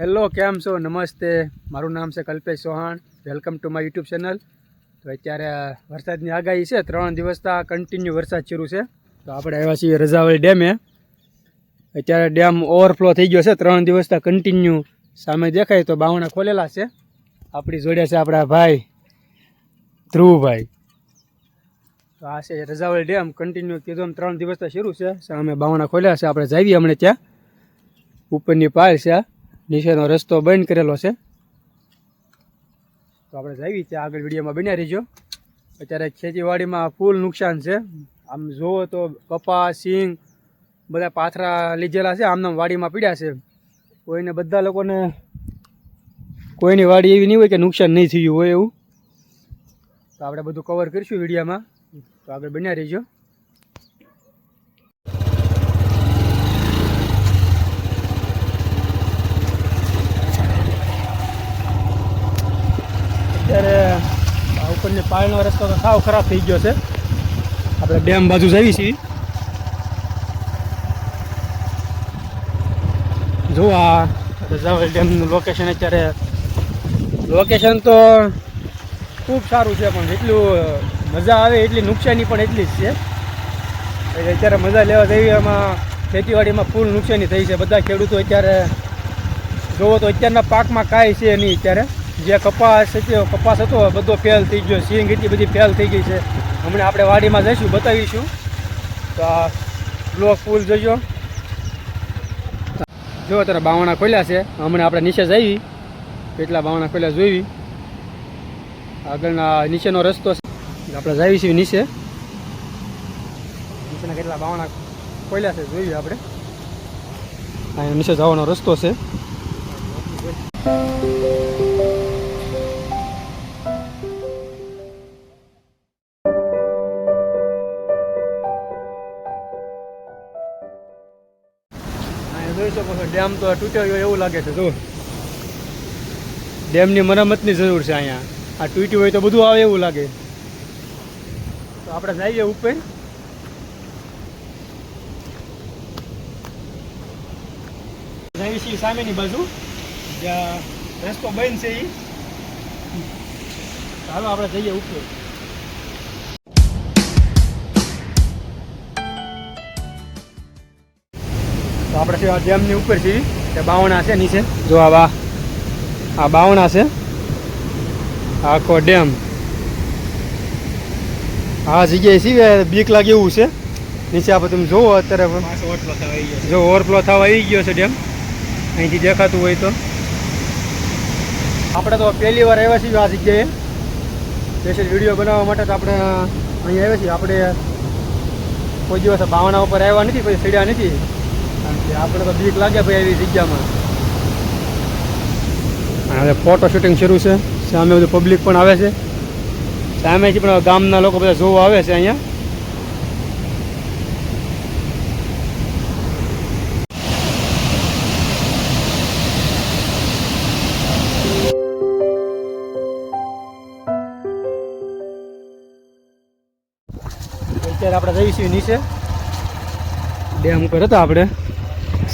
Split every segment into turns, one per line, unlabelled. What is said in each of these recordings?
Hello કેમ છો? નમસ્તે. મારું નામ છે Kalpesh Chauhan. Welcome to my YouTube channel તો અત્યારે વરસાદની આગાહી છે. ત્રણ દિવસતા કન્ટિન્યુ વરસાદ શરૂ છે. તો આપણે આવ્યા છીએ રજાવળી ડેમે. અત્યારે ડેમ ઓવરફ્લો થઈ ગયો છે. ત્રણ દિવસતા કન્ટિન્યુ સામે દેખાય તો બાવણા ખોલેલા છે. આપણી જોડે છે આપણા ભાઈ ધ્રુવભાઈ. તો આ છે રજાવળી ડેમ. કન્ટિન્યુ કીધું એમ ત્રણ દિવસતા શરૂ છે. સામે બાવણા ખોલ્યા છે. આપણે જઈએ હમણાં ત્યાં. ઉપરની પાર છે. નીચેનો રસ્તો બંધ કરેલો છે. તો આપણે જાવી ત્યાં આગળ વિડીયોમાં બન્યા રહીજો. અત્યારે ખેતીવાડીમાં ફૂલ નુકસાન છે. આમ જુઓ તો કપાસ સિંગ બધા પાથરા લીધેલા છે. આમનામ વાડીમાં પીડ્યા છે. કોઈને બધા લોકોને કોઈની વાડી એવી નહીં હોય કે નુકસાન નહીં થયું હોય એવું. તો આપણે બધું કવર કરીશું વિડીયામાં. તો આગળ બન્યા રહીજો અત્યારે આ પાળનો રસ્તો તો સાવ ખરાબ થઈ ગયો છે. આપણે ડેમ બાજુ જઈએ છીએ. જો આ રજાવલ ડેમનું લોકેશન અત્યારે લોકેશન તો ખૂબ સારું છે, પણ જેટલું મજા આવે એટલી નુકસાની પણ એટલી જ છે. એટલે અત્યારે મજા લેવા જઈએ, એમાં ખેતીવાડીમાં ફૂલ નુકસાની થઈ છે. બધા ખેડૂતો અત્યારે, જોવો તો અત્યારના પાકમાં કાંઈ છે નહીં અત્યારે. જે કપાસ હતો કપાસ હતો, બધો ફેલ થઈ ગયો, સિંગ એટલી બધી ફેલ થઈ ગઈ છે. હમણાં આપણે વાડીમાં જઈશું, બતાવીશું. તો આ બ્લોક ફૂલ જોજો. જો અત્યારે બાવણા ખોલ્યા છે, હમણાં આપણે નીચે જઈએ. કેટલા બાવણા ખોલ્યા જોઈ. આગળના નીચેનો રસ્તો છે. આપણે જઈએ છીએ નીચે. નીચેના કેટલા બાવણા ખોલ્યા છે જોઈએ આપણે. અહીંયા નીચે જવાનો રસ્તો છે. જોઈ શકો છો. ડેમ તો તૂટ્યો હોય એવું લાગે છે, જો. ડેમની મરામતની જરૂર છે અહીંયા. આ તૂટ્યું હોય તો બધું આવે એવું લાગે. તો આપણે જઈએ ઉપર. સામેની બાજુ. જ્યાં રસ્તો બંધ છે એ ચાલો, આપણે જઈએ ઉપર. આપણે આ ડેમની ઉપર છીએ તે બાવણા છે નીચે. જો આ આ બાવણા છે. આખો ડેમ. આ જગ્યાએ છીએ બીક લાગે એવું છે? નીચે આપણે તમે જોવો અત્યારે જો ઓવરફ્લો થવા આવી ગયો છે ડેમ. અહીંથી દેખાતું હોય તો. આપણે તો પહેલી વાર આવ્યા છીએ આ જગ્યાએ. સ્પેશિયલ વીડિયો બનાવવા માટે તો આપણે અહીં આવ્યા છીએ. આપણે કોઈ દિવસ બાવણા ઉપર આવ્યા નથી કોઈ સીડ્યા નથી. આપણે તો બીક લાગે ભાઈ એવી જગ્યામાં. હવે ફોટો શૂટિંગ શરૂ છે. સામે બધું પબ્લિક પણ આવે છે. સામેથી પણ ગામના લોકો બધા જોવા આવે છે અહીંયા. અત્યારે આપણે જઈશું નીચે. ડેમ ઉપર હતા આપણે.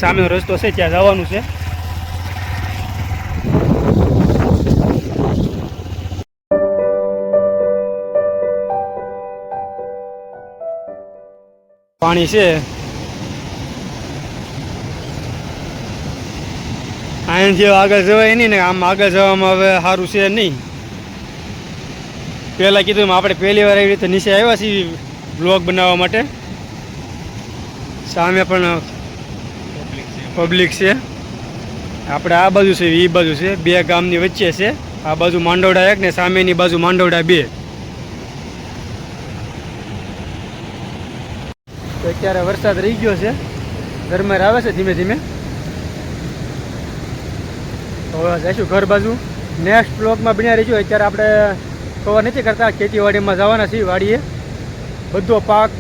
સામેનો રસ્તો છે, ત્યાં જવાનું છે. પાણી છે. અહીંથી આગળ જવાય નહીં ને આમ આગળ જવામાં હવે સારું છે નહીં. પહેલાં કીધું આપણે પહેલી વાર એવી રીતે નીચે આવ્યા છીએ બ્લોગ બનાવવા માટે. સામે પણ પબ્લિક છે. આપણે આ બાજુ છે એ બાજુ છે. બે ગામની વચ્ચે છે. આ બાજુ માંડવડા એક ને સામેની બાજુ માંડવડા બે. તો અત્યારે વરસાદ રહી ગયો છે. ગરમેર આવે છે ધીમે ધીમે. હવે જઈશું ઘર બાજુ. નેક્સ્ટ બ્લોકમાં બન્યા રહીશું. અત્યારે આપણે કવર નથી કરતા, ખેતીવાડીમાં જવાના છીએ વાડીએ. બધો પાક,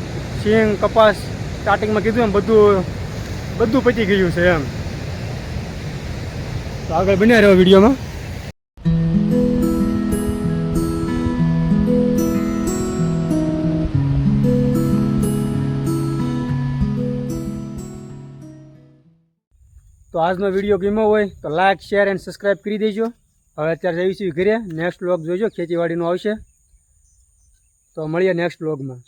સિંગ, કપાસ સ્ટાર્ટિંગમાં કીધું એમ બધું બધું પતી ગયું છે એમ. તો આગળ બન્યા રહ્યો વિડીયોમાં. તો આજનો વીડિયો ગમ્યો હોય તો લાઇક શેર એન્ડ સબસ્ક્રાઈબ કરી દેજો. હવે અત્યારે જઈશું ઘરે. નેક્સ્ટ વ્લોગ જોઈજો ખેતીવાડીનો આવશે. તો મળીએ નેક્સ્ટ વ્લોગમાં